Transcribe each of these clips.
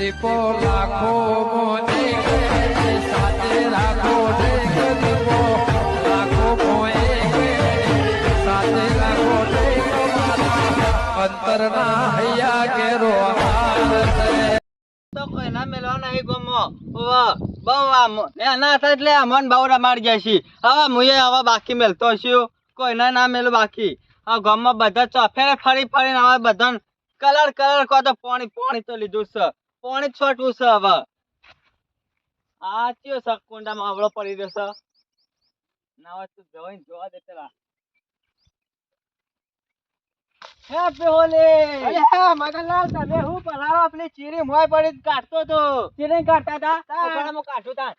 રમાડી જાય છે. હવે મુએ હવે બાકી મેલતો છું. કોઈને ના મેલું બાકી. હવે ગામમાં બધા ચોફેરે ફરી ફરીને હવે બધા કલર કલર કહો તો પાણી પાણી તો લીધું છે. પાણી છોટું છે હવે. આ ચિયો સકુંડા આવડો પડી રહ્યો છે. ના હોય તો જોઈને જોવા દે પેલા. હે પેહોલે અરે હા મગનલાલ તમે હું પલારો આપણી ચીરી મોય પડી કાઢતો તો. ચીરી કાઢતા હતા પકડામાં કાઢું તા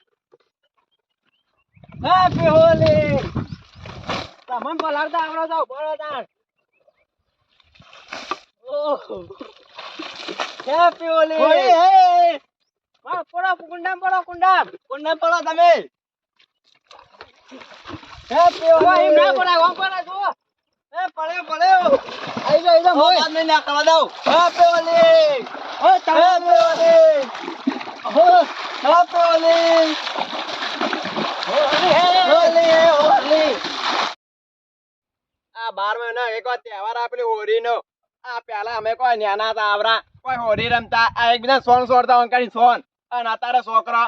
હે પેહોલે તમને પલાળતા આવડો તો ઓહ. હે પેહોલે હે. વાહ પડો કુંડામ પડો કુંડામ. કુંડામ પડો તમે. હે પેહોલે એમ ના પડાય ઓમ પડાય જો એ પડ્યો પડ્યો. આઈ જા આઈ જા મોય નહીં ના કરવા દઉં. હા પેલી હે તમે પેલી હો હા પેલી હોલી હોલી આ બાર મહિના એક વાર તહેવાર આપેલી હોળી નો આ પેલા અમે કોઈ ન્યાના હતા આવરા. કોઈ હોળી રમતા. આ એકબીજા સોન સોડતા અંકાની સોન. અને અત્યારે છોકરા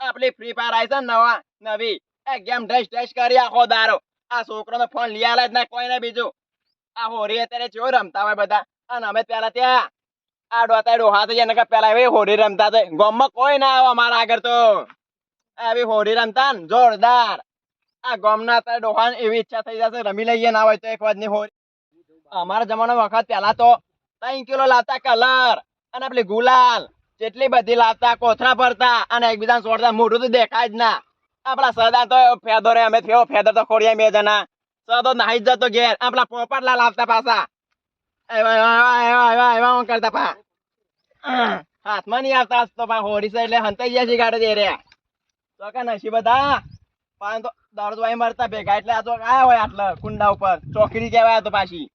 આપણી ફ્રી ફાયર આવી છે નવા, નવી. એ ગેમ ડેશ ડેશ કરી આખો દારો. આ છોકરાનો ફોન લઈ જ ના કોઈ ને બીજું. આ હોરી અત્યારે ચેવો રમતા હોય બધા. અને અમે પેલા ત્યાં આ ડોતા ડોહા થઈ જાય પેલા એવી હોરી રમતા હતા. ગામમાં કોઈ ના આવે અમારા આગળ તો. આવી હોરી રમતા જોરદાર. આ ગામના અત્યારે ડોહા એવી ઈચ્છા થઈ જશે. રમી લઈએ ના હોય તો એક વારની હોરી અમારા જમાનો વખત પેલા તો ત્રણ કિલો લાવતા કલર અને પેલી ગુલાલ. જેટલી બધી લાવતા, કોથરા ભરતા અને એકબીજાને છોડતા મોઢું તો દેખાય જ ના. આપણા સરદાર તો ફેદો રે, અમે થયો. ફેદર તો ખોડિયા બે જણા. સદો નાહી જતો ઘેર. આપડા પોપટલા લાવતા પાછા. એવા એવા એવા કરતા પા. હાથમાં નહીં આવતા તો પા હોડી છે એટલે હંતાઈ ગયા છે ગાડે દે રહ્યા તો કે નસી બધા પાંચ તો વાઈ મરતા ભેગા. એટલે આ તો આયા હોય આટલા કુંડા ઉપર. ચોકડી કહેવાય તો પાછી.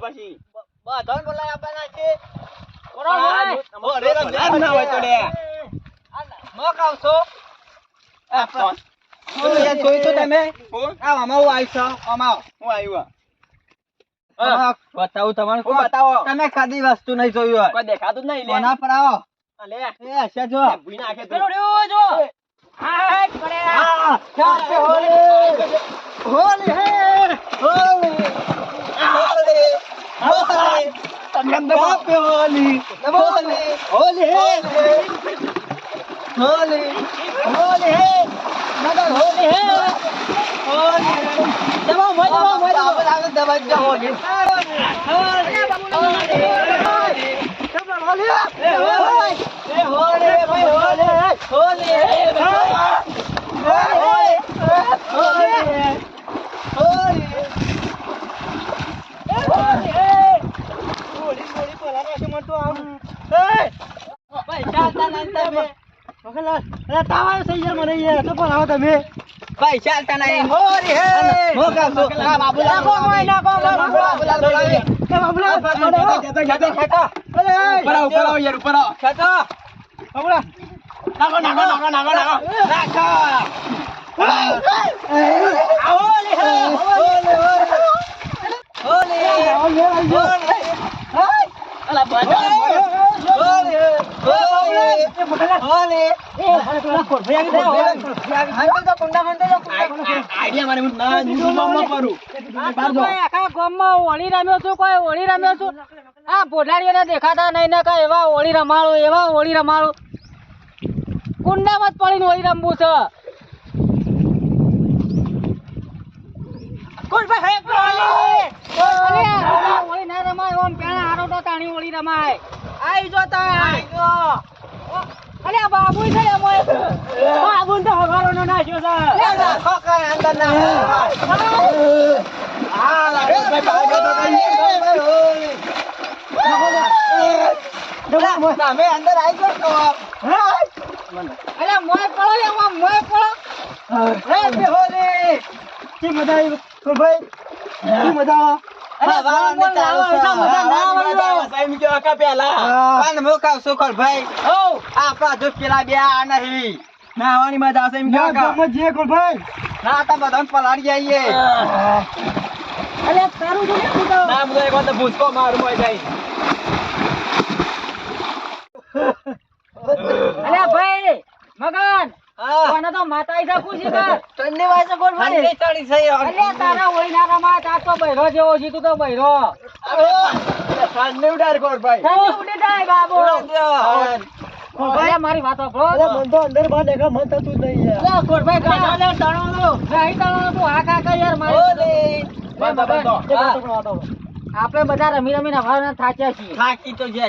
પછી બધા બોલાય આપવાના છે. હોળી રમવાનું ના હોય તો લે મો કાવ છો આ ફોન જોઈ તો તમે આ આમાં હું આવી છો આમાં હું આવ્યો બતાવું તમારે બતાવો તમે ખાધી વસ્તુ નહીં જોયું કોઈ દેખાતું જ નહીં કોના પર આવો અલે એ હશે જો ભૂઈ નાખે પેલો જો હાય પડે હા. ચાલે હોલી હોલી હે. હોલી. હોલી હોલી. તંગમ દબો હોલી. હોલી. હોલી. હે હોલી હોલી હે મગર હોલી હે. હોલી દબો મોય દબો મોય દબો દબો દબો હોલી પૈસા ચાલતા નહીં. હોરી હે. મો કામ તો આ બાબુલા કો મોય ના કો બાબુલા બાબુલા બાબુલા ખેતો ખેતો ખેતો ઉપર આવ ઉપર આવ યાર ઉપર આવ. ખેતો બાબુલા નાખો નાખો નાખો નાખો નાખો. નાખો. હોલી હે. હોલી હોલી હોલી અલા બાજા હોલી હોલી હોલી આઈડિયા મારે હું ના કરું ગામમાં હોળી રમ્યો છું કોઈ હોળી રમ્યો છું આ પોઢાડીઓને દેખાતા નહીં ને કઈ એવા હોળી રમાડો એવા હોળી રમાડો કુંડામાં જ પડીને હોળી રમવું છે હોળી ના રમાય ઓમ પેલા હારો તો તાણી હોળી રમાય આવી જો તા અરે બાબુ છે બાબુ તો હવારો નો નાખ્યો છે. અંદર ના ભાઈ બધા નાવાની તારું તો તો. ના મારું મોય જાય અલે ભાઈ મગન. કોને તો માતા આઈ જા પૂછી કર મારી વાત આપો અંદર બા મન થતું નહીં યાર. બધા રમી રમીને ભાવને થાચ્યા છીએ.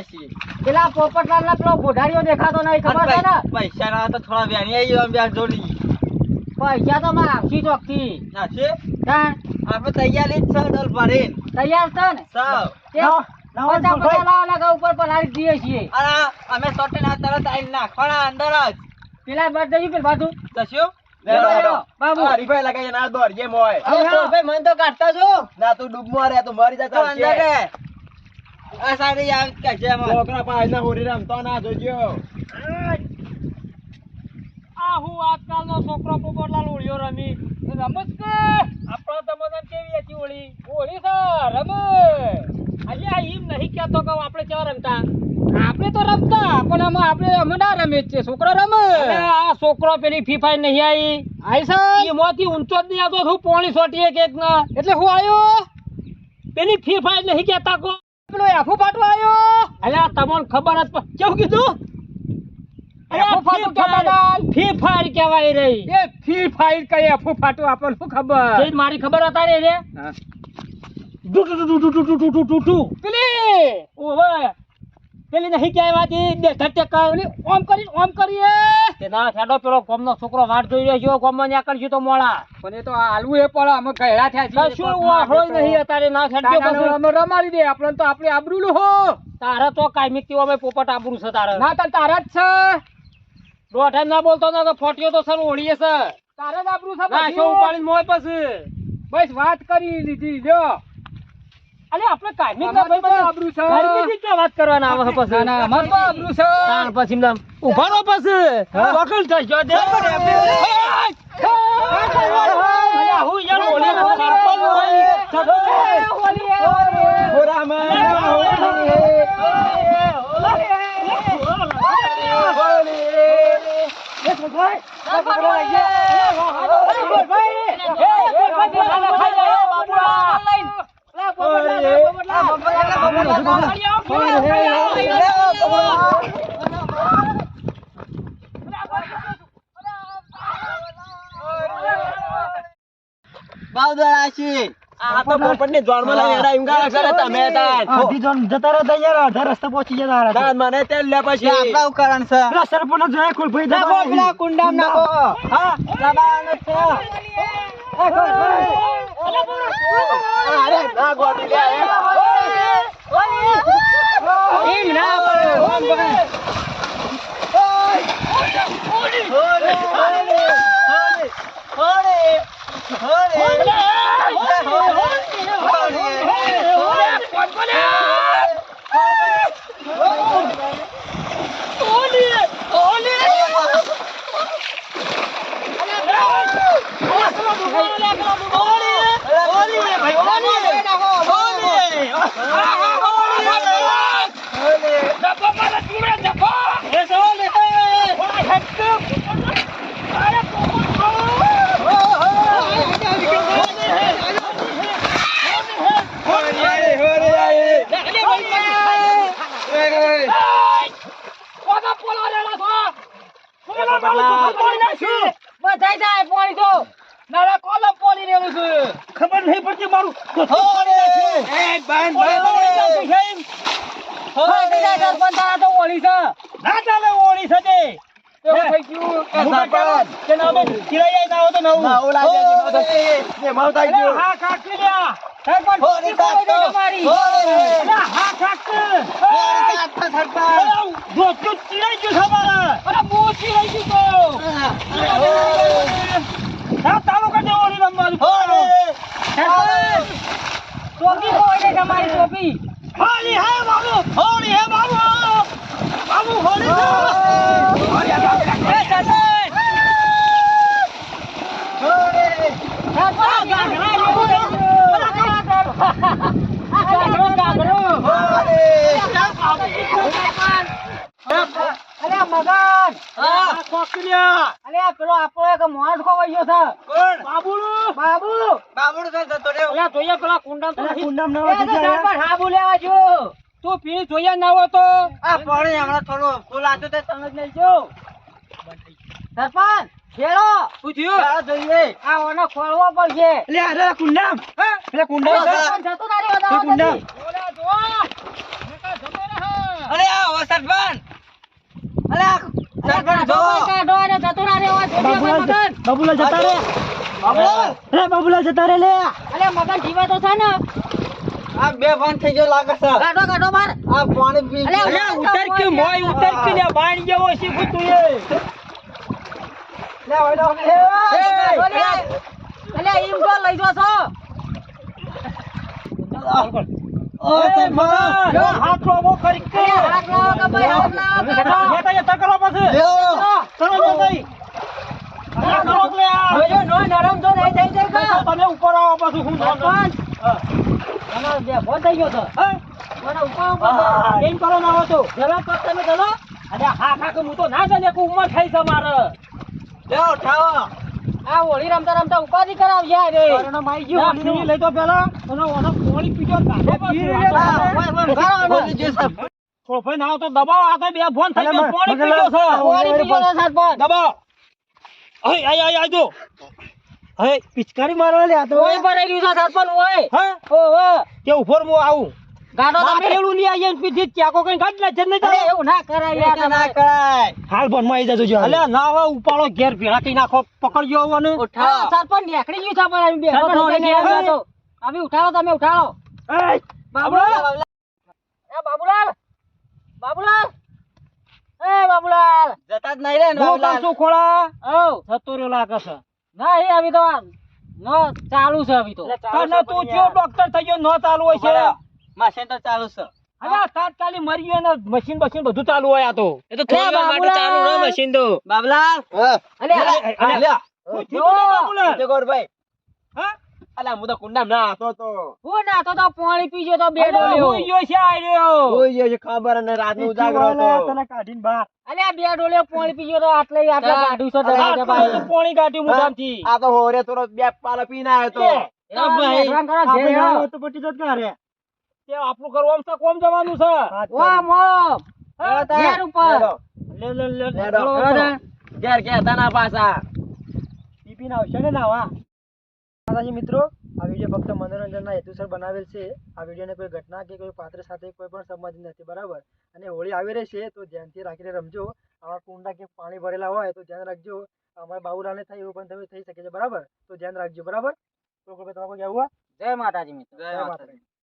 છીએ. પેલા પોપટલાલ ના પેલો ગોઢારીઓ દેખાતો નહીં ખબર ને? પૈસા ના તો થોડા વ્યાની આવી વ્યાજ જોડી પૈસા તો મારે આપશી ચોખ્ખી આપણે તૈયારી જ છે ડોલ ભરીને. તૈયાર છે ને? સૌ તે પચાસ પચાસ લાવા લગા ઉપર પલાળી દઈએ છીએ. અમે સોટે ના તરત આવીને નાખવાના અંદર જ. પેલા બાદ જઈ પેલ બાજુ. તો શું લેડો, લેડો. બાબુ. હરીફાઈ લગાઈ ના દોડીએ મોય ભાઈ મન તો કાઢતા છો. ના તું ડૂબમાં રે તું મરી જતો અંદર રે આ સારી આવ કે છે છોકરા પાસે ના હોરી રમતો ના જોજો. આ હું આજકાલનો છોકરો પોપટલાલ ઓળિયો રમી. રમત કે આપણા તમને કેવી હતી ઓળી? ઓળી છે રમે. આજે એમ નહીં કહેતો કે આપણે કેવા રમતા? આપણે તો રમતા પણ આમાં આપણે અમે ના રમે છે છોકરો રમે. આ છોકરો પેલી ફી ફાઈ નહીં આવી? આઈ એમાંથી ઊંચો જ નહીં આવતો હું પોણી સોટીએ કે ના એટલે હું આવ્યો? પેલી ફી ફાઈ નહીં કહેતા કો પેલો એફુ આવ્યો. અલ્યા તમને ખબર જ કેવું કીધું? ફી ફાયર કહેવાય રહી એ ફી ફાયર કઈ અફુ ફાટું આપણને શું ખબર મારી ખબર હતા રે રે ડુ ડુ ડુ ડુ ડુ ડુ ડુ ડુ ડુ ડુ. પેલી ઓવે પેલી નહીં કહેવાતી દે ધટકે કરી ઓમ કરી ઓમ કરીએ તે ના છેડો પેલો કોમનો છોકરો વાટ જોઈ રહ્યો છે કોમમાં ન્યા કરશું તો મોળા પણ એ તો હાલવું એ પણ અમે થયા શું વાહરો નહીં અત્યારે ના છેડજો અમે રમાડી દે આપણે તો આપણે આબરૂલું હો તારે તો કાયમિક અમે પોપટ આબરૂ છે તારે ના તાર તારા જ છે દોઢ ના બોલતો ના તો ફોટ્યો તો સર ઓળીએ છે તારે જ છે ના શું ઉપાડીને મોય પછી બસ વાત કરી લીધી લ્યો અલે આપણે કાયમિક ના ભાઈ આબરૂ છે કાયમિક કે વાત કરવાના આવે પછી ના અમાર તો આબરૂ છે તાણ પછી નામ ઉભારો પછી વકીલ થઈ ગયો દે હું યાર ઓલી બાવદર આ તો પોપટની જોડમાં જતા રહો તૈયાર અડધા પહોંચી જતા રહો. મને તેલ પછી. આપડા કારણ છે. પેલા 好嘞，好嘞，好嘞，好嘞，好嘞，好嘞，好嘞，બધાય જાય પોણી તો નાલા કોલમ પોણી રેલું છે. ખબર નહીં પડતી મારું. ઓળી છે. ના ચાલે ઓળી છે તે. એવું થઈ ગયું? કે સાપડ કે ના બે કિરાયા ના તો નવું. ના ઓલા જે માવતા જે માવતા ગયો. હા કાકી દે હે પણ ઓરે કાકો ઓરે હા કાકો. ઓરે કાકો સરપંચ જો તું કિરાઈ ગયો તમારા અરે મો કિરાઈ ગયો તો. હા તાલુકા દે ઓરી રમવાનું. ઓરે ટોપી કોઈને તમારી ટોપી હોળી હે બાબુ. હોળી હે બાબુ. કુંડમ તો કુંડમ ના હોય સરપંચ હાબુ લેવા જો તું પી જોયા ના હો તો આ પાણી હમણાં થોડો ફૂલ આતું તે તમે જ લેજો. સરપંચ ખેડો પૂછ્યો આ જોઈએ. આ ઓનો ખોલવો પડશે લે, આ રે કુંડામ. લે, કુંડામ જતો ના દાવા કુંડમ. ઓલા જો નકા જતો રહે અરે આ સરપંચ. અરે સરપંચ જો. કાઢો જતો ના રે. બાબુલા. રે બાબુલા જતા રે લે. અરે મગન જીવા તો છે ને આ બે થઈ ગયો લાગે છે. કાઢો કાઢો માર. આ પાણી પી અલ્યા, લે, કે મોય ઉતાર કે લે બાણ જેવો શીખું તું એ. લે, ઓય લે, લે. ઈમ તો લઈ જો છો. ઓ સરપંચ. હાથ લાવો કરી કે. હાથ લાવો કે ભાઈ હાથ લાવો બેટા બેટા કરો પછી લ્યો. કરો જો ભાઈ અલ્યા કરો લે આ જો નો નરમ તો નહીં થઈ જાય કે તમે ઉપર આવો પછી હું સરપંચ બે ફોન થઈ ગયો તો. મને ઉપર કેમ કરો ના હો તો ચલો કર તમે ચલો અરે હા હા હું તો ના જાણે ઉંમર થઈ છે મારે. લ્યો, ઉઠાવો. આ હોળી રમતા રમતા ઉપાધિ કરાવ યાર રે. કોરોના માઈ ગયો પીરી લઈ તો પેલા. અને ઓનો પોણી પીજો કાઢો બોલી જો ભાઈ ના તો દબાવ આ તો બે ફોન થઈ ગયો પોણી પીજો છે. પોણી પીજો છે સરપંચ દબાવ. અય આય આય આય જો હે પિચકારી મારવા લે તો ઓય પર રહ્યું છે સરપંચ ઓય. હે? ઓ ઓ. કે ઉપર મો આવું. ગાડો તો પેલું ની આયન પીધી ચાકો કઈ ગાડ લે જન નહીં એવું ના કરાય યાર ના ના કરાય. હાલ બનમાં આવી જજો અલે ના હવે ઉપાડો ઘેર ભેળા કઈ નાખો પકડજો આવને. ઉઠાવો. સરપંચ નેકડી ગયું છે પણ બે. અમે ઉઠાવો તમે ઉઠાવો બાબુલાલ. એ બાબુલાલ. બાબુલાલ. એ બાબુલાલ. જતા જ નહીં રે ને બાબુલાલ. શું ખોળા? ઓ થતો રહ્યો લાગે છે. ના એ આવી તો નો ચાલુ છે આવી તો. તને તું જો ડોક્ટર થઈ ગયો ન ચાલુ હોય છે. મશીન તો ચાલુ છે. અલ્યા તાત્કાલિક મરી ગયો ને મશીન મશીન બધું ચાલુ હોય આ તો. એ તો થોડી માટે ચાલુ રહે મશીન તો. બાબુલાલ! અલે અલે તું જો તો બાબુલાલ? જગોરભાઈ. હા? અલ્યા, હું તો કુંડા નાતો તો. હું નાતો તો તો પાણી પીજો તો બે ડોલ્યો હું ગયો છે આર્યો કોઈ જે છે ખબર ને રાતનું જાગરો તો તને કાઢીને બા અલે બે ડોલ્યો પાણી પીજો તો આટલે આટલે કાઢ્યું છે દરવાજા ભાઈ પાણી કાઢ્યું મોઢામાંથી આ તો હોરે થોડો બે પાલા પીને આવ્યો તો. એ ભાઈ તે આપણું ઘર ઓમ છે કોમ જવાનું છે? વા મો ઘેર ઉપર. લે લે લે ઘેર ઘેર કહેતા ના પાછા. માતાજી મિત્રો આ વીડિયો ફક્ત મનોરંજનના હેતુસર બનાવેલ છે. આ વિડીયોને કોઈ ઘટના કે કોઈ પાત્ર સાથે કોઈ પણ સંબંધ નથી બરાબર? અને હોળી આવી રહી છે તો ધ્યાનથી રાખીને રમજો. આવા કુંડા કે પાણી ભરેલા હોય તો ધ્યાન રાખજો. અમારા બાબુલાલને થાય એવું પણ તમે થઈ શકે છે બરાબર? તો ધ્યાન રાખજો બરાબર? તો કોઈ તમારે કોઈ? જય માતાજી મિત્રો. જય માતાજી.